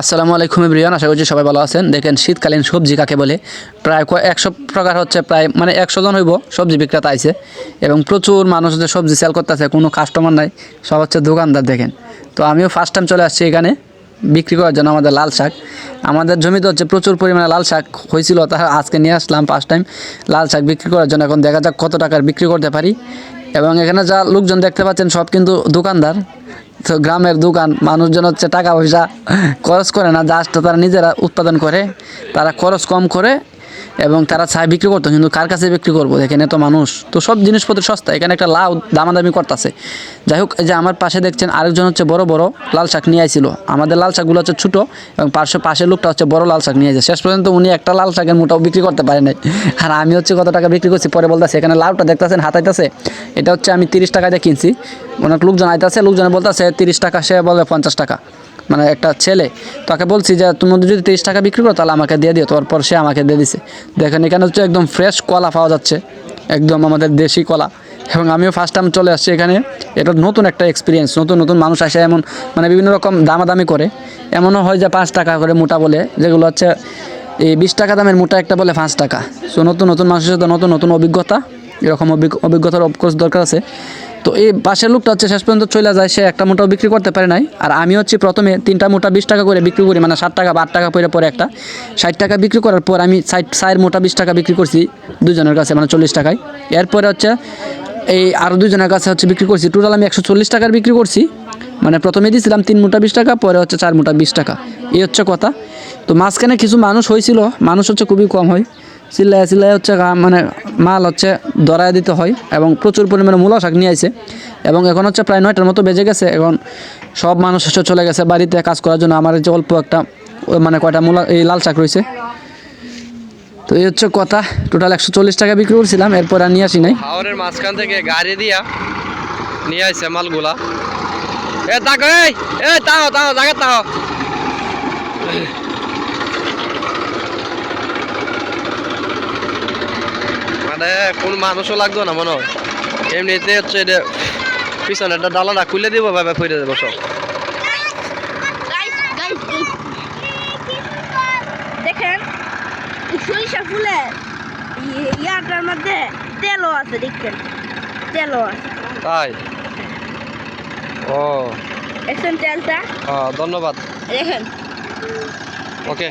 আসসালামু আলাইকুম ইব্রিয়ান আশা করছি সবাই ভালো আছেন। দেখেন, শীতকালীন সবজি কাকে বলে? প্রায় একশো প্রকার হচ্ছে, প্রায় মানে একশো জন হইব সবজি বিক্রেতা আইছে। এবং প্রচুর মানুষ হচ্ছে সবজি সেল করতেছে, কোনো কাস্টমার নাই, সব হচ্ছে দোকানদার দেখেন। তো আমিও ফার্স্ট টাইম চলে আসছি এখানে, বিক্রি করার জন্য আমাদের লাল শাক। আমাদের জমিতে হচ্ছে প্রচুর পরিমাণে লাল শাক হয়েছিল, তা আজকে নিয়ে আসলাম ফার্স্ট টাইম লাল শাক বিক্রি করার জন্য এখন দেখা যাক কত টাকার বিক্রি করতে পারি। এবং এখানে যা লোকজন দেখতে পাচ্ছেন, সব কিন্তু দোকানদার। তো গ্রামের দোকান, মানুষজন হচ্ছে টাকা পয়সা খরচ করে না জাস্ট তারা নিজেরা উৎপাদন করে, তারা খরচ কম করে এবং তারা চায় বিক্রি করতো, কিন্তু কার কাছে বিক্রি করব? এখানে তো মানুষ। তো সব জিনিসপত্র সস্তা। এখানে একটা লাউ দামাদামি করতেছে। যাই হোক যে আমার পাশে দেখছেন, আরেকজন হচ্ছে বড় বড় লাল শাক নিয়ে আইছিল। আমাদের লাল শাকগুলো হচ্ছে ছোটো এবং পাশে পাশের লোকটা হচ্ছে বড় লাল শাক নিয়ে আসে শেষ পর্যন্ত উনি একটা লাল শাকের মোটাও বিক্রি করতে পারে নাই। আর আমি হচ্ছে কত টাকা বিক্রি করছি? পরে বলতেছে, এখানে লাউটা দেখতেছেন, হাতাইতেছে। এটা হচ্ছে আমি তিরিশ টাকা দিয়ে কিনছি। অনেক লোকজন আইতেছে, লোকজনে বলতেছে, তিরিশ টাকা, সে বলে পঞ্চাশ টাকা। মানে একটা ছেলে, তাকে বলছি যে তুমি যদি তিরিশ টাকা বিক্রি করো, তাহলে আমাকে দিয়ে দিও। তারপর সে আমাকে দিয়ে দিছে। দেখেন, এখানে হচ্ছে একদম ফ্রেশ কলা পাওয়া যাচ্ছে, একদম আমাদের দেশি কলা। এবং আমিও ফার্স্ট টাইম চলে আসছি এখানে। এটা নতুন একটা এক্সপিরিয়েন্স নতুন নতুন মানুষ আসে, এমন মানে বিভিন্ন রকম দামাদামি করে। এমনও হয় যে পাঁচ টাকা করে মোটা বলে, যেগুলো হচ্ছে এই বিশ টাকা দামের মোটা একটা বলে পাঁচ টাকা। সো নতুন নতুন মানুষের সাথে নতুন নতুন অভিজ্ঞতা, এরকম অভিজ্ঞ- অভিজ্ঞতার অফকোর্স দরকার আছে। তো এই পাশের লোকটা হচ্ছে শেষ পর্যন্ত চলে যায়, সে একটা মোটাও বিক্রি করতে পারে নাই। আর আমি হচ্ছে প্রথমে তিনটা মোটা বিশ টাকা করে বিক্রি করি মানে ষাট টাকা বা আট টাকা পরে পরে একটা। ষাট টাকা বিক্রি করার পর আমি ষাট সাইড মোটা বিশ টাকা বিক্রি করছি দুজনের কাছে মানে চল্লিশ টাকায়। এরপরে হচ্ছে এই আরও দুজনের কাছে হচ্ছে বিক্রি করছি। টোটাল আমি একশো চল্লিশ টাকার বিক্রি করছি। মানে প্রথমে দিয়েছিলাম তিন মোটা বিশ টাকা, পরে হচ্ছে চার মোটা বিশ টাকা। এই হচ্ছে কথা। তো মাঝখানে কিছু মানুষ হয়েছিল মানুষ হচ্ছে খুবই কম হয়। চিল্লায় চিল্লায় হচ্ছে মানে মাল হচ্ছে দরায় দিতে হয় এবং প্রচুর পরিমাণে মূলা শাক নিয়ে আইছে। এবং এখন হচ্ছে প্রায় নয়টার মতো বেজে গেছে। এখন সব মানুষ হচ্ছে চলে গেছে বাড়িতে কাজ করার জন্য। আমার যে অল্প একটা মানে কয়টা মূলা, এই লাল শাক রয়েছে। তো এই হচ্ছে কথা। টোটাল একশো চল্লিশ টাকা বিক্রি করছিলাম, এরপর আর নিয়ে আসি নাই। হাওরের মাঝখান থেকে গাড়ি দিয়া নিয়ে আসছে মালগুলা। এ, তাকো, এই তাও তাও জায়গা তাও মানে কোন মানুষও লাগতো না মনে হয়। এমনিতে হচ্ছে এটা পিছনে একটা ডালাটা খুলে দিব ভাবে ফিরে দেবো সব। দেখেন সরিষা ফুলের ই- ইয়াটার মধ্যে তেলও আছে দেখছেন তেলও আছে। তাই? ও। দেখছেন তেলটা? হ্যাঁ ধন্যবাদ। দেখেন। ওকে।